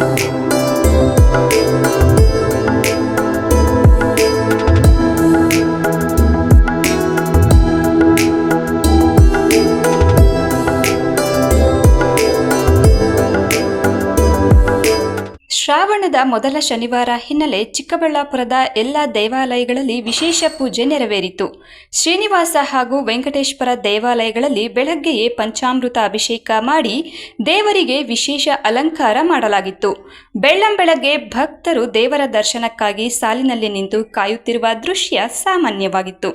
Thank you. ಶ್ರಾವಣದ ಮೊದಲ ಶನಿವಾರ ಹಿನ್ನೆಲೆ ಚಿಕ್ಕಬಳ್ಳಾಪುರದ ಎಲ್ಲ ದೇವಾಲಯಗಳಲ್ಲಿ ವಿಶೇಷ ಪೂಜೆ ನೆರವೇರಿತು. ಶ್ರೀನಿವಾಸ ಹಾಗೂ ವೆಂಕಟೇಶ್ವರ ದೇವಾಲಯಗಳಲ್ಲಿ ಬೆಳಗ್ಗೆಯೇ ಪಂಚಾಮೃತ ಅಭಿಷೇಕ ಮಾಡಿ ದೇವರಿಗೆ ವಿಶೇಷ ಅಲಂಕಾರ ಮಾಡಲಾಗಿತ್ತು. ಬೆಳ್ಳಂಬೆಳಗ್ಗೆ ಭಕ್ತರು ದೇವರ ದರ್ಶನಕ್ಕಾಗಿ ಸಾಲಿನಲ್ಲಿ ನಿಂತು ಕಾಯುತ್ತಿರುವ ದೃಶ್ಯ ಸಾಮಾನ್ಯವಾಗಿತ್ತು.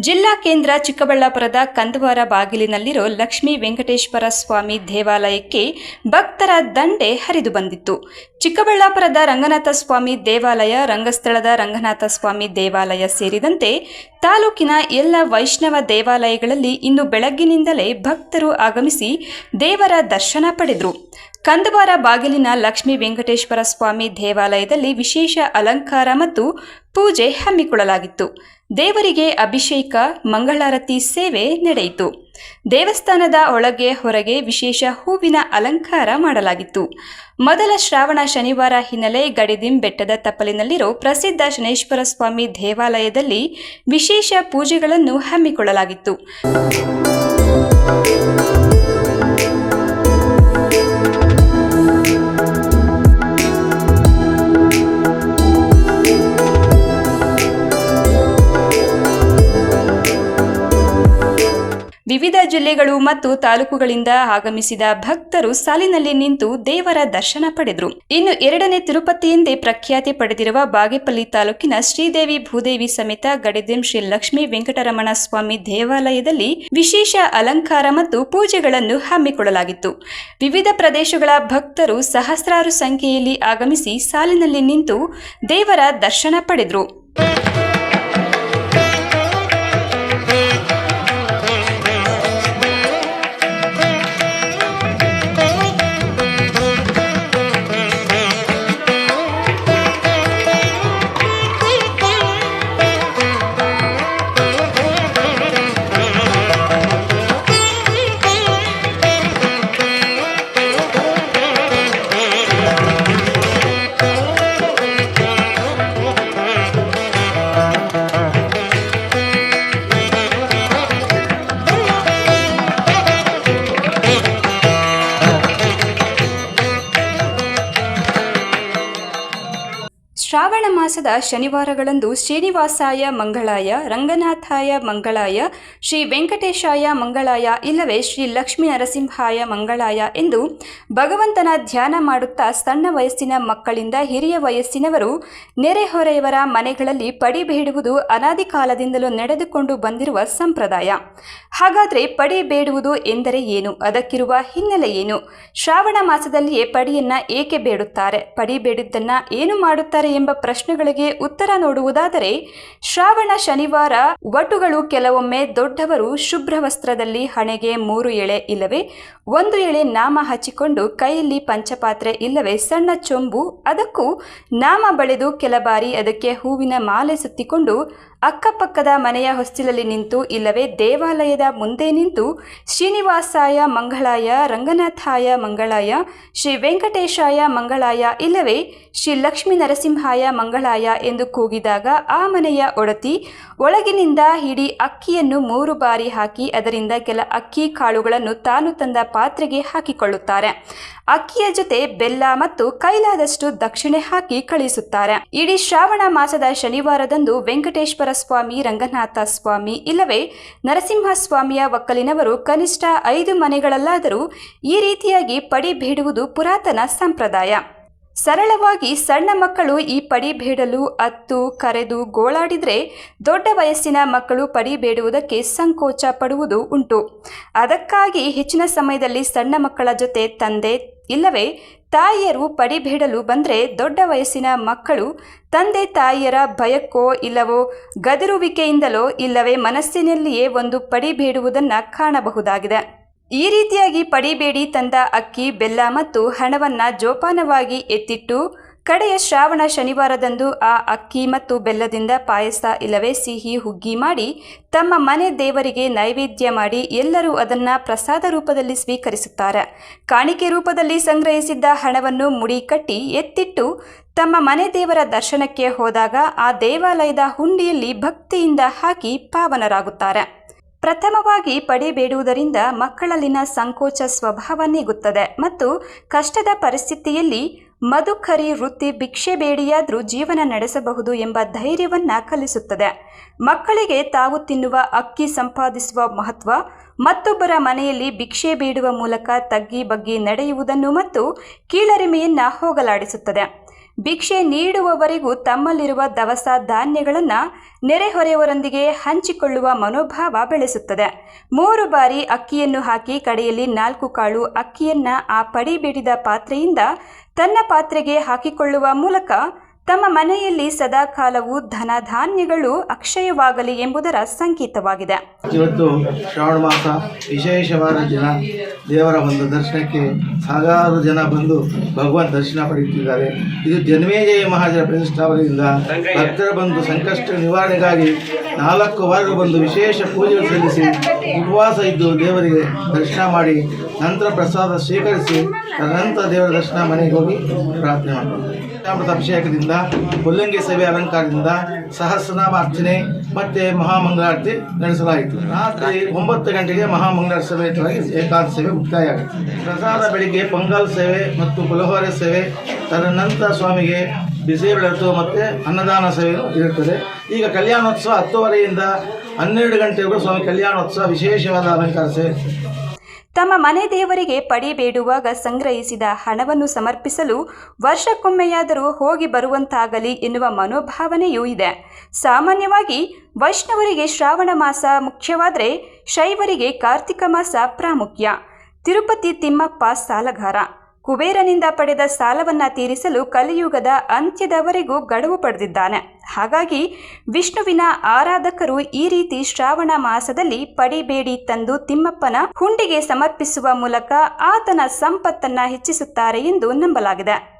ಜಿಲ್ಲಾ ಕೇಂದ್ರ ಚಿಕ್ಕಬಳ್ಳಾಪುರದ ಕಂದವಾರ ಬಾಗಿಲಿನಲ್ಲಿರೋ ಲಕ್ಷ್ಮೀ ವೆಂಕಟೇಶ್ವರ ಸ್ವಾಮಿ ದೇವಾಲಯಕ್ಕೆ ಭಕ್ತರ ದಂಡೆ ಹರಿದು ಬಂದಿತ್ತು. ಚಿಕ್ಕಬಳ್ಳಾಪುರದ ರಂಗನಾಥ ಸ್ವಾಮಿ ದೇವಾಲಯ, ರಂಗಸ್ಥಳದ ರಂಗನಾಥ ಸ್ವಾಮಿ ದೇವಾಲಯ ಸೇರಿದಂತೆ ತಾಲೂಕಿನ ಎಲ್ಲ ವೈಷ್ಣವ ದೇವಾಲಯಗಳಲ್ಲಿ ಇಂದು ಬೆಳಗ್ಗಿನಿಂದಲೇ ಭಕ್ತರು ಆಗಮಿಸಿ ದೇವರ ದರ್ಶನ ಪಡೆದರು. ಕಂದವಾರ ಬಾಗಿಲಿನ ಲಕ್ಷ್ಮೀ ವೆಂಕಟೇಶ್ವರ ಸ್ವಾಮಿ ದೇವಾಲಯದಲ್ಲಿ ವಿಶೇಷ ಅಲಂಕಾರ ಮತ್ತು ಪೂಜೆ ಹಮ್ಮಿಕೊಳ್ಳಲಾಗಿತ್ತು. ದೇವರಿಗೆ ಅಭಿಷೇಕ, ಮಂಗಳಾರತಿ, ಸೇವೆ ನಡೆಯಿತು. ದೇವಸ್ಥಾನದ ಒಳಗೆ ಹೊರಗೆ ವಿಶೇಷ ಹೂವಿನ ಅಲಂಕಾರ ಮಾಡಲಾಗಿತ್ತು. ಮೊದಲ ಶ್ರಾವಣ ಶನಿವಾರ ಹಿನ್ನೆಲೆ ಗಡಿದಿಂ ಬೆಟ್ಟದ ತಪ್ಪಲಿನಲ್ಲಿರೋ ಪ್ರಸಿದ್ಧ ಶನೇಶ್ವರ ಸ್ವಾಮಿ ದೇವಾಲಯದಲ್ಲಿ ವಿಶೇಷ ಪೂಜೆಗಳನ್ನು ಹಮ್ಮಿಕೊಳ್ಳಲಾಗಿತ್ತು. ಜಿಲ್ಲೆಗಳು ಮತ್ತು ತಾಲೂಕುಗಳಿಂದ ಆಗಮಿಸಿದ ಭಕ್ತರು ಸಾಲಿನಲ್ಲಿ ನಿಂತು ದೇವರ ದರ್ಶನ ಪಡೆದರು. ಇನ್ನು ಎರಡನೇ ತಿರುಪತಿ ಎಂದೇ ಪ್ರಖ್ಯಾತಿ ಪಡೆದಿರುವ ಬಾಗೇಪಲ್ಲಿ ತಾಲೂಕಿನ ಶ್ರೀದೇವಿ ಭೂದೇವಿ ಸಮೇತ ಗಡಿದಿಂ ಶ್ರೀ ಲಕ್ಷ್ಮೀ ವೆಂಕಟರಮಣ ಸ್ವಾಮಿ ದೇವಾಲಯದಲ್ಲಿ ವಿಶೇಷ ಅಲಂಕಾರ ಮತ್ತು ಪೂಜೆಗಳನ್ನು ಹಮ್ಮಿಕೊಳ್ಳಲಾಗಿತ್ತು. ವಿವಿಧ ಪ್ರದೇಶಗಳ ಭಕ್ತರು ಸಹಸ್ರಾರು ಸಂಖ್ಯೆಯಲ್ಲಿ ಆಗಮಿಸಿ ಸಾಲಿನಲ್ಲಿ ನಿಂತು ದೇವರ ದರ್ಶನ ಪಡೆದರು. ಶ್ರಾವಣ ಮಾಸದ ಶನಿವಾರಗಳಂದು ಶ್ರೀನಿವಾಸಾಯ ಮಂಗಳಾಯ, ರಂಗನಾಥಾಯ ಮಂಗಳಾಯ, ಶ್ರೀ ವೆಂಕಟೇಶಾಯ ಮಂಗಳಾಯ, ಇಲ್ಲವೇ ಶ್ರೀ ಲಕ್ಷ್ಮೀ ನರಸಿಂಹಾಯ ಮಂಗಳಾಯ ಎಂದು ಭಗವಂತನ ಧ್ಯಾನ ಮಾಡುತ್ತಾ ಸಣ್ಣ ವಯಸ್ಸಿನ ಮಕ್ಕಳಿಂದ ಹಿರಿಯ ವಯಸ್ಸಿನವರು ನೆರೆಹೊರೆಯವರ ಮನೆಗಳಲ್ಲಿ ಪಡಿ ಬೇಡುವುದು ಅನಾದಿ ಕಾಲದಿಂದಲೂ ನಡೆದುಕೊಂಡು ಬಂದಿರುವ ಸಂಪ್ರದಾಯ. ಹಾಗಾದರೆ ಪಡಿ ಬೇಡುವುದು ಎಂದರೆ ಏನು? ಅದಕ್ಕಿರುವ ಹಿನ್ನೆಲೆ ಏನು? ಶ್ರಾವಣ ಮಾಸದಲ್ಲಿಯೇ ಪಡಿಯನ್ನ ಏಕೆ ಬೇಡುತ್ತಾರೆ? ಪಡಿ ಬೇಡಿದ್ದನ್ನ ಏನು ಮಾಡುತ್ತಾರೆ ಎಂಬ ಪ್ರಶ್ನೆಗಳಿಗೆ ಉತ್ತರ ನೋಡುವುದಾದರೆ, ಶ್ರಾವಣ ಶನಿವಾರ ವಟುಗಳು ಕೆಲವೊಮ್ಮೆ ದೊಡ್ಡವರು ಶುಭ್ರ ವಸ್ತ್ರದಲ್ಲಿ ಹಣೆಗೆ ಮೂರು ಎಳೆ ಇಲ್ಲವೇ, ಒಂದು ಎಳೆ ನಾಮ ಹಚ್ಚಿಕೊಂಡು ಕೈಯಲ್ಲಿ ಪಂಚಪಾತ್ರೆ ಇಲ್ಲವೇ ಸಣ್ಣ ಚೊಂಬು, ಅದಕ್ಕೂ ನಾಮ ಬಳೆದು ಕೆಲ ಬಾರಿ ಅದಕ್ಕೆ ಹೂವಿನ ಮಾಲೆ ಸುತ್ತಿಕೊಂಡು ಅಕ್ಕಪಕ್ಕದ ಮನೆಯ ಹೊಸ್ತಿಲಲ್ಲಿ ನಿಂತು ಇಲ್ಲವೇ ದೇವಾಲಯದ ಮುಂದೆ ನಿಂತು ಶ್ರೀನಿವಾಸಾಯ ಮಂಗಳಾಯ, ರಂಗನಾಥಾಯ ಮಂಗಳಾಯ, ಶ್ರೀ ವೆಂಕಟೇಶಾಯ ಮಂಗಳಾಯ ಇಲ್ಲವೇ ಶ್ರೀ ಲಕ್ಷ್ಮೀ ನರಸಿಂಹಾಯ ಮಂಗಳಾಯ ಎಂದು ಕೂಗಿದಾಗ ಆ ಮನೆಯ ಒಡತಿ ಒಳಗಿನಿಂದ ಹಿಡಿ ಅಕ್ಕಿಯನ್ನು ಮೂರು ಬಾರಿ ಹಾಕಿ ಅದರಿಂದ ಕೆಲ ಅಕ್ಕಿ ಕಾಳುಗಳನ್ನು ತಾನು ತಂದ ಪಾತ್ರೆಗೆ ಹಾಕಿಕೊಳ್ಳುತ್ತಾರೆ. ಅಕ್ಕಿಯ ಜೊತೆ ಬೆಲ್ಲ ಮತ್ತು ಕೈಲಾದಷ್ಟು ದಕ್ಷಿಣೆ ಹಾಕಿ ಕಳಿಸುತ್ತಾರೆ. ಇಡೀ ಶ್ರಾವಣ ಮಾಸದ ಶನಿವಾರದಂದು ವೆಂಕಟೇಶ್ವರ ಸ್ವಾಮಿ, ರಂಗನಾಥ ಸ್ವಾಮಿ ಇಲ್ಲವೇ? ನರಸಿಂಹಸ್ವಾಮಿಯ ಒಕ್ಕಲಿನವರು ಕನಿಷ್ಠ ಐದು ಮನೆಗಳಲ್ಲಾದರೂ ಈ ರೀತಿಯಾಗಿ ಪಡಿ ಬೇಡುವುದು ಪುರಾತನ ಸಂಪ್ರದಾಯ. ಸರಳವಾಗಿ ಸಣ್ಣ ಮಕ್ಕಳು ಈ ಪಡಿ ಬೇಡಲು, ಅತ್ತು, ಕರೆದು, ಗೋಳಾಡಿದರೆ ದೊಡ್ಡ ವಯಸ್ಸಿನ ಮಕ್ಕಳು ಪಡಿ ಬೇಡುವುದಕ್ಕೆ ಸಂಕೋಚ ಪಡುವುದು ಉಂಟು. ಅದಕ್ಕಾಗಿ ಹೆಚ್ಚಿನ ಸಮಯದಲ್ಲಿ ಸಣ್ಣ ಮಕ್ಕಳ ಜೊತೆ ತಂದೆ ಇಲ್ಲವೇ? ತಾಯಿಯರು ಪಡಿಬಿಡಲು ಬಂದರೆ ದೊಡ್ಡ ವಯಸ್ಸಿನ ಮಕ್ಕಳು ತಂದೆ ತಾಯಿಯರ ಭಯಕ್ಕೋ ಇಲ್ಲವೋ ಗದರುವಿಕೆಯಿಂದಲೋ ಇಲ್ಲವೇ ಮನಸ್ಸಿನಲ್ಲಿಯೇ ಒಂದು ಪಡಿಬೇಡುವುದನ್ನು ಕಾಣಬಹುದಾಗಿದೆ. ಈ ರೀತಿಯಾಗಿ ಪಡಿಬೇಡಿ ತಂದ ಅಕ್ಕಿ, ಬೆಲ್ಲ ಮತ್ತು ಹಣವನ್ನು ಜೋಪಾನವಾಗಿ ಎತ್ತಿಟ್ಟು ಕಡೆಯ ಶ್ರಾವಣ ಶನಿವಾರದಂದು ಆ ಅಕ್ಕಿ ಮತ್ತು ಬೆಲ್ಲದಿಂದ ಪಾಯಸ ಇಲ್ಲವೇ ಸಿಹಿ ಹುಗ್ಗಿ ಮಾಡಿ ತಮ್ಮ ಮನೆ ದೇವರಿಗೆ ನೈವೇದ್ಯ ಮಾಡಿ ಎಲ್ಲರೂ ಅದನ್ನ ಪ್ರಸಾದ ರೂಪದಲ್ಲಿ ಸ್ವೀಕರಿಸುತ್ತಾರೆ. ಕಾಣಿಕೆ ರೂಪದಲ್ಲಿ ಸಂಗ್ರಹಿಸಿದ್ದ ಹಣವನ್ನು ಮುಡಿ ಕಟ್ಟಿ ಎತ್ತಿಟ್ಟು ತಮ್ಮ ಮನೆ ದೇವರ ದರ್ಶನಕ್ಕೆ ಹೋದಾಗ ಆ ದೇವಾಲಯದ ಹುಂಡಿಯಲ್ಲಿ ಭಕ್ತಿಯಿಂದ ಹಾಕಿ ಪಾವನರಾಗುತ್ತಾರೆ. ಪ್ರಥಮವಾಗಿ ಪಡೆಬೇಡುವುದರಿಂದ ಮಕ್ಕಳಲ್ಲಿನ ಸಂಕೋಚ ಸ್ವಭಾವ ನೀಗುತ್ತದೆ ಮತ್ತು ಕಷ್ಟದ ಪರಿಸ್ಥಿತಿಯಲ್ಲಿ ಮಧುಕರಿ ವೃತ್ತಿ ಭಿಕ್ಷೆ ಬೇಡಿಯಾದರೂ ಜೀವನ ನಡೆಸಬಹುದು ಎಂಬ ಧೈರ್ಯವನ್ನು ಕಲಿಸುತ್ತದೆ. ಮಕ್ಕಳಿಗೆ ತಾವು ತಿನ್ನುವ ಅಕ್ಕಿ ಸಂಪಾದಿಸುವ ಮಹತ್ವ, ಮತ್ತೊಬ್ಬರ ಮನೆಯಲ್ಲಿ ಭಿಕ್ಷೆ ಬೇಡುವ ಮೂಲಕ ತಗ್ಗಿ ಬಗ್ಗಿ ನಡೆಯುವುದನ್ನು ಮತ್ತು ಕೀಳರಿಮೆಯನ್ನ ಹೋಗಲಾಡಿಸುತ್ತದೆ. ಭಿಕ್ಷೆ ನೀಡುವವರೆಗೂ ತಮ್ಮಲ್ಲಿರುವ ದವಸ ಧಾನ್ಯಗಳನ್ನು ನೆರೆಹೊರೆಯವರೊಂದಿಗೆ ಹಂಚಿಕೊಳ್ಳುವ ಮನೋಭಾವ ಬೆಳೆಸುತ್ತದೆ. ಮೂರು ಬಾರಿ ಅಕ್ಕಿಯನ್ನು ಹಾಕಿ ಕಡೆಯಲ್ಲಿ ನಾಲ್ಕು ಕಾಳು ಅಕ್ಕಿಯನ್ನು ಆ ಪಡಿಬೇಡಿದ ಪಾತ್ರೆಯಿಂದ ತನ್ನ ಪಾತ್ರೆಗೆ ಹಾಕಿಕೊಳ್ಳುವ ಮೂಲಕ ತಮ್ಮ ಮನೆಯಲ್ಲಿ ಸದಾಕಾಲವೂ ಧನ ಧಾನ್ಯಗಳು ಅಕ್ಷಯವಾಗಲಿ ಎಂಬುದರ ಸಂಕೇತವಾಗಿದೆ. ಇವತ್ತು ಶ್ರಾವಣ ಮಾಸ, ವಿಶೇಷವಾದ ಜನ ದೇವರ ಒಂದು ದರ್ಶನಕ್ಕೆ ಸಾವಿರಾರು ಜನ ಬಂದು ಭಗವಾನ್ ದರ್ಶನ ಪಡೆಯುತ್ತಿದ್ದಾರೆ. ಇದು ಜನ್ಮೇಜಯ ಮಹಾಜರ ಪ್ರತಿಷ್ಠಾಪನೆಯಿಂದ ಭಕ್ತರ ಬಂದು ಸಂಕಷ್ಟ ನಿವಾರಣೆಗಾಗಿ ನಾಲ್ಕು ವಾರ ಬಂದು ವಿಶೇಷ ಪೂಜೆ ಸಲ್ಲಿಸಿ ಉಪವಾಸ ಇದ್ದು ದೇವರಿಗೆ ದರ್ಶನ ಮಾಡಿ ನಂತರ ಪ್ರಸಾದ ಸ್ವೀಕರಿಸಿ ತದನಂತರ ದೇವರ ದರ್ಶನ ಮನೆಗೆ ಹೋಗಿ ಪ್ರಾರ್ಥನೆ ಮಾಡ್ತಾರೆ. ಅಮೃತ ಮುಲ್ಲಂಗಿ ಸೇವೆ ಅಲಂಕಾರದಿಂದ ಸಹಸ್ರನಾಮ ಅರ್ಚನೆ ಮತ್ತೆ ಮಹಾಮಂಗಳಾರತಿ ನಡೆಸಲಾಯಿತು. ರಾತ್ರಿ ಒಂಬತ್ತು ಗಂಟೆಗೆ ಮಹಾಮಂಗಳ ಸೇವೆ ಏಕಾಂತ ಸೇವೆ ಮುಕ್ತಾಯ ಪ್ರಸಾದ ಬೆಳಿಗ್ಗೆ ಪೊಂಗಲ್ ಸೇವೆ ಮತ್ತು ಪುಲಹೋರೆ ಸೇವೆ, ತದನಂತರ ಸ್ವಾಮಿಗೆ ಬಿಸಿ ಬೆಳತು ಮತ್ತು ಅನ್ನದಾನ ಸೇವೆಯೂ ಇರುತ್ತದೆ. ಈಗ ಕಲ್ಯಾಣೋತ್ಸವ ಹತ್ತುವರೆಯಿಂದ ಹನ್ನೆರಡು ಗಂಟೆವರೆಗೂ ಸ್ವಾಮಿ ಕಲ್ಯಾಣೋತ್ಸವ ವಿಶೇಷವಾದ ಅಲಂಕಾರ ಸೇವೆ. ತಮ್ಮ ಮನೆ ದೇವರಿಗೆ ಪಡಿಬೇಡುವಾಗ ಸಂಗ್ರಹಿಸಿದ ಹಣವನ್ನು ಸಮರ್ಪಿಸಲು ವರ್ಷಕ್ಕೊಮ್ಮೆಯಾದರೂ ಹೋಗಿ ಬರುವಂತಾಗಲಿ ಎನ್ನುವ ಮನೋಭಾವನೆಯೂ ಇದೆ. ಸಾಮಾನ್ಯವಾಗಿ ವೈಷ್ಣವರಿಗೆ ಶ್ರಾವಣ ಮಾಸ ಮುಖ್ಯವಾದರೆ ಶೈವರಿಗೆ ಕಾರ್ತಿಕ ಮಾಸ ಪ್ರಾಮುಖ್ಯ. ತಿರುಪತಿ ತಿಮ್ಮಪ್ಪ ಸಾಲಗಾರ. ಕುಬೇರನಿಂದ ಪಡೆದ ಸಾಲವನ್ನ ತೀರಿಸಲು ಕಲಿಯುಗದ ಅಂತ್ಯದವರೆಗೂ ಗಡುವು ಪಡೆದಿದ್ದಾನೆ. ಹಾಗಾಗಿ ವಿಷ್ಣುವಿನ ಆರಾಧಕರು ಈ ರೀತಿ ಶ್ರಾವಣ ಮಾಸದಲ್ಲಿ ಪಡಿಬೇಡಿ ತಂದು ತಿಮ್ಮಪ್ಪನ ಹುಂಡಿಗೆ ಸಮರ್ಪಿಸುವ ಮೂಲಕ ಆತನ ಸಂಪತ್ತನ್ನ ಹೆಚ್ಚಿಸುತ್ತಾರೆ ಎಂದು ನಂಬಲಾಗಿದೆ.